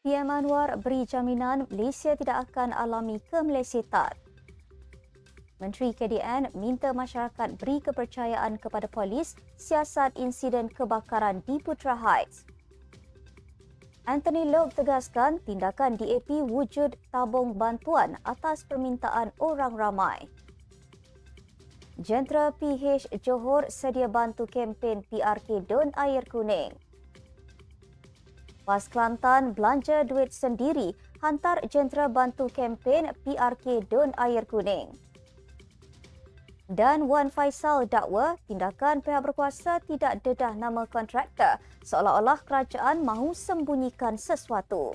PM Anwar beri jaminan Malaysia tidak akan alami kemelesetan. Menteri KDN minta masyarakat beri kepercayaan kepada polis siasat insiden kebakaran di Putra Heights. Anthony Loke tegaskan tindakan DAP wujud tabung bantuan atas permintaan orang ramai. Jentera PH Johor sedia bantu kempen PRK Don Air Kuning. PAS Kelantan belanja duit sendiri hantar jentera bantu kempen PRK Don Air Kuning. Dan Wan Faisal dakwa tindakan pihak berkuasa tidak dedah nama kontraktor seolah-olah kerajaan mahu sembunyikan sesuatu.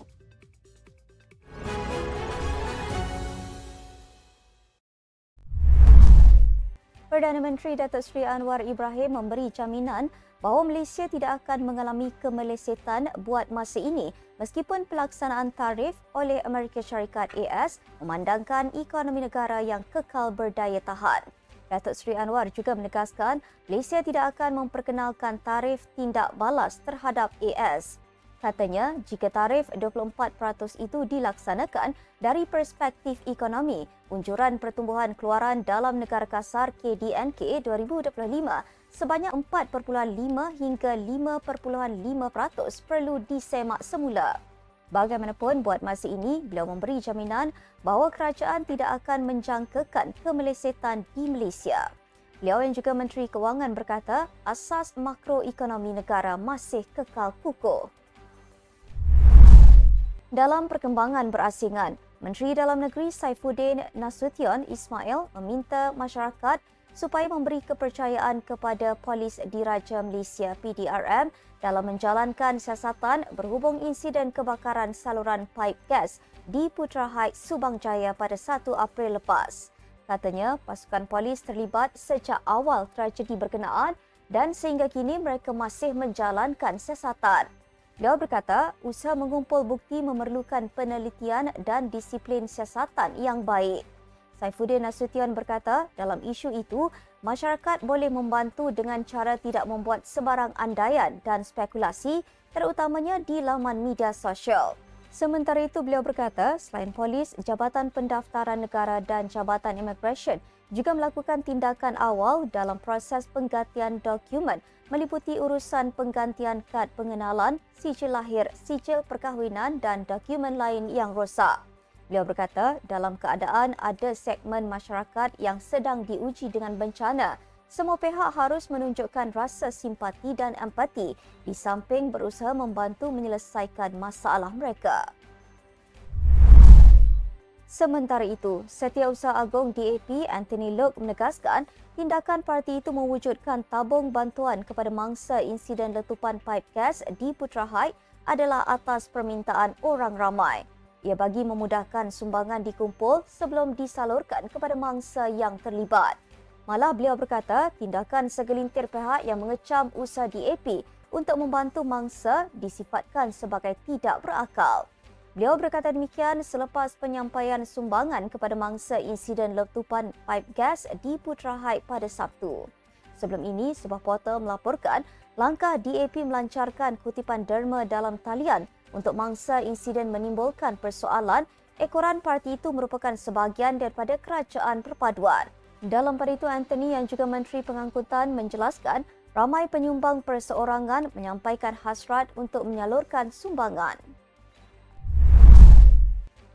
Perdana Menteri Datuk Seri Anwar Ibrahim memberi jaminan bahawa Malaysia tidak akan mengalami kemelesetan buat masa ini meskipun pelaksanaan tarif oleh Amerika Syarikat AS memandangkan ekonomi negara yang kekal berdaya tahan. Datuk Seri Anwar juga menegaskan Malaysia tidak akan memperkenalkan tarif tindak balas terhadap AS. Katanya, jika tarif 24% itu dilaksanakan dari perspektif ekonomi, unjuran pertumbuhan keluaran dalam negara kasar KDNK 2025 sebanyak 4.5 hingga 5.5% perlu disemak semula. Bagaimanapun, buat masa ini, beliau memberi jaminan bahawa kerajaan tidak akan menjangkakan kemelesetan di Malaysia. Beliau yang juga Menteri Kewangan berkata, asas makroekonomi negara masih kekal kukuh. Dalam perkembangan berasingan, Menteri Dalam Negeri Saifuddin Nasution Ismail meminta masyarakat supaya memberi kepercayaan kepada Polis Diraja Malaysia PDRM dalam menjalankan siasatan berhubung insiden kebakaran saluran paip gas di Putra Heights, Subang Jaya pada 1 April lepas. Katanya, pasukan polis terlibat sejak awal tragedi berkenaan dan sehingga kini mereka masih menjalankan siasatan. Beliau berkata, usaha mengumpul bukti memerlukan penelitian dan disiplin siasatan yang baik. Saifuddin Nasution berkata, dalam isu itu, masyarakat boleh membantu dengan cara tidak membuat sebarang andaian dan spekulasi, terutamanya di laman media sosial. Sementara itu, beliau berkata, selain polis, Jabatan Pendaftaran Negara dan Jabatan Immigration juga melakukan tindakan awal dalam proses penggantian dokumen meliputi urusan penggantian kad pengenalan, sijil lahir, sijil perkahwinan dan dokumen lain yang rosak. Beliau berkata, dalam keadaan ada segmen masyarakat yang sedang diuji dengan bencana, semua pihak harus menunjukkan rasa simpati dan empati di samping berusaha membantu menyelesaikan masalah mereka. Sementara itu, Setiausaha Agong DAP Anthony Loke menegaskan tindakan parti itu mewujudkan tabung bantuan kepada mangsa insiden letupan pipe gas di Putra Heights adalah atas permintaan orang ramai. Ia bagi memudahkan sumbangan dikumpul sebelum disalurkan kepada mangsa yang terlibat. Malah beliau berkata tindakan segelintir pihak yang mengecam usaha DAP untuk membantu mangsa disifatkan sebagai tidak berakal. Beliau berkata demikian selepas penyampaian sumbangan kepada mangsa insiden letupan pipe gas di Putra Heights pada Sabtu. Sebelum ini, sebuah portal melaporkan langkah DAP melancarkan kutipan derma dalam talian untuk mangsa insiden menimbulkan persoalan ekoran parti itu merupakan sebahagian daripada kerajaan perpaduan. Dalam pada itu, Anthony yang juga Menteri Pengangkutan menjelaskan ramai penyumbang perseorangan menyampaikan hasrat untuk menyalurkan sumbangan.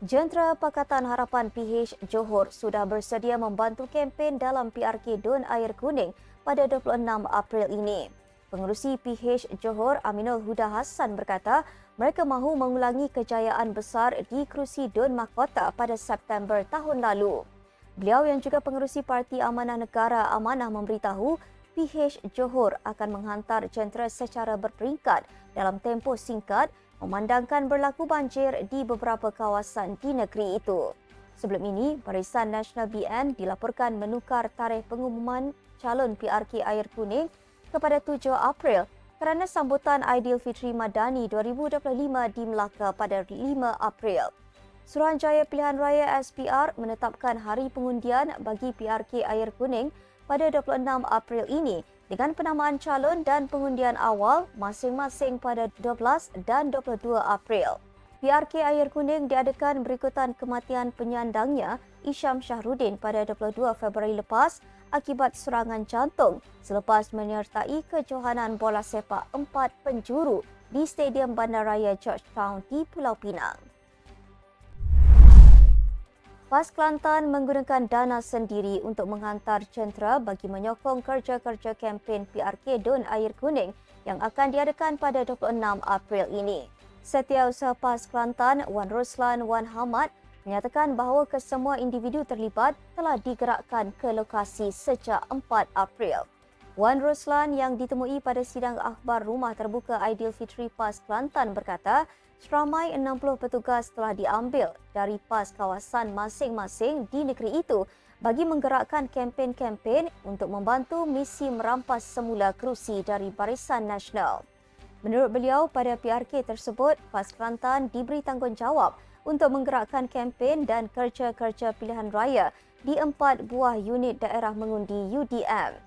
Jentera Pakatan Harapan PH Johor sudah bersedia membantu kempen dalam PRK Don Air Kuning pada 26 April ini. Pengerusi PH Johor Aminul Huda Hassan berkata mereka mahu mengulangi kejayaan besar di kerusi Don Mahkota pada September tahun lalu. Beliau yang juga pengerusi Parti Amanah Negara Amanah memberitahu PH Johor akan menghantar jentera secara berperingkat dalam tempoh singkat memandangkan berlaku banjir di beberapa kawasan di negeri itu. Sebelum ini, Barisan Nasional BN dilaporkan menukar tarikh pengumuman calon PRK Air Kuning kepada 7 April kerana sambutan Aidilfitri Madani 2025 di Melaka pada 5 April. Suruhanjaya Pilihan Raya SPR menetapkan hari pengundian bagi PRK Air Kuning pada 26 April ini dengan penamaan calon dan pengundian awal masing-masing pada 12 dan 22 April. PRK Air Kuning diadakan berikutan kematian penyandangnya Isham Syahrudin pada 22 Februari lepas akibat serangan jantung selepas menyertai kejohanan bola sepak empat penjuru di Stadium Bandaraya Georgetown di Pulau Pinang. PAS Kelantan menggunakan dana sendiri untuk menghantar centra bagi menyokong kerja-kerja kempen PRK Don Air Kuning yang akan diadakan pada 26 April ini. Setiausaha PAS Kelantan Wan Roslan Wan Hamad menyatakan bahawa kesemua individu terlibat telah digerakkan ke lokasi sejak 4 April. Wan Roslan yang ditemui pada sidang akhbar Rumah Terbuka Aidilfitri PAS Kelantan berkata, seramai 60 petugas telah diambil dari PAS kawasan masing-masing di negeri itu bagi menggerakkan kempen-kempen untuk membantu misi merampas semula kerusi dari Barisan Nasional. Menurut beliau, pada PRK tersebut, PAS Kelantan diberi tanggungjawab untuk menggerakkan kempen dan kerja-kerja pilihan raya di empat buah unit daerah mengundi UDM.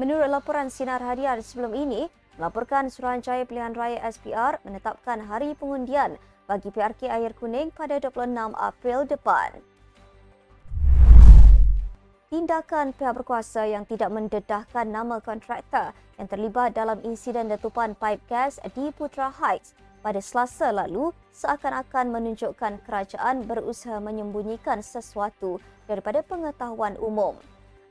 Menurut laporan Sinar Harian sebelum ini, melaporkan Suruhanjaya Pilihan Raya SPR menetapkan hari pengundian bagi PRK Air Kuning pada 26 April depan tindakan pihak berkuasa yang tidak mendedahkan nama kontraktor yang terlibat dalam insiden letupan pipe gas di Putra Heights pada Selasa lalu seakan-akan menunjukkan kerajaan berusaha menyembunyikan sesuatu daripada pengetahuan umum.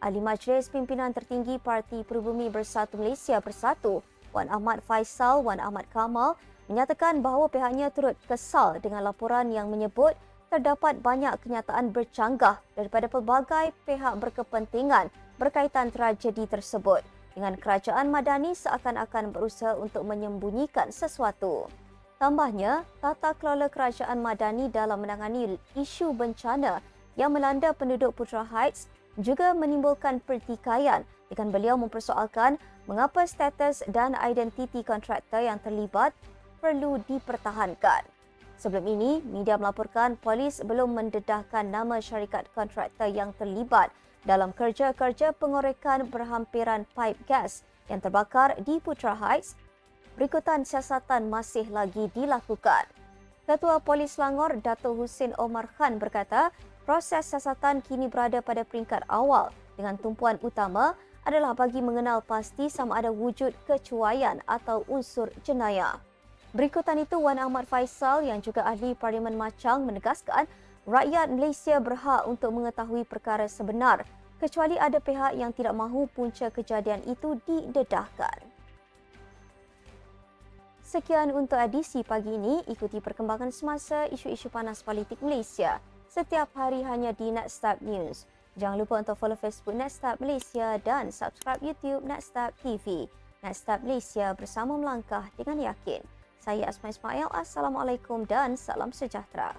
Ahli Majlis Pimpinan Tertinggi Parti Perubumi Bersatu Malaysia Bersatu, Wan Ahmad Faisal Wan Ahmad Kamal menyatakan bahawa pihaknya turut kesal dengan laporan yang menyebut terdapat banyak kenyataan bercanggah daripada pelbagai pihak berkepentingan berkaitan tragedi tersebut dengan kerajaan Madani seakan-akan berusaha untuk menyembunyikan sesuatu. Tambahnya, tata kelola kerajaan Madani dalam menangani isu bencana yang melanda penduduk Putra Heights juga menimbulkan pertikaian dengan beliau mempersoalkan mengapa status dan identiti kontraktor yang terlibat perlu dipertahankan. Sebelum ini, media melaporkan polis belum mendedahkan nama syarikat kontraktor yang terlibat dalam kerja-kerja pengorekan berhampiran pipe gas yang terbakar di Putra Heights. Berikutan siasatan masih lagi dilakukan. Ketua Polis Selangor, Dato' Hussein Omar Khan berkata, proses siasatan kini berada pada peringkat awal dengan tumpuan utama adalah bagi mengenal pasti sama ada wujud kecuaian atau unsur jenayah. Berikutan itu Wan Ahmad Faisal yang juga ahli Parlimen Macang menegaskan rakyat Malaysia berhak untuk mengetahui perkara sebenar kecuali ada pihak yang tidak mahu punca kejadian itu didedahkan. Sekian untuk edisi pagi ini. Ikuti perkembangan semasa isu-isu panas politik Malaysia setiap hari hanya di Netstab News. Jangan lupa untuk follow Facebook Netstab Malaysia dan subscribe YouTube Netstab TV. Netstab Malaysia bersama melangkah dengan yakin. Saya Asma Ismail. Assalamualaikum dan salam sejahtera.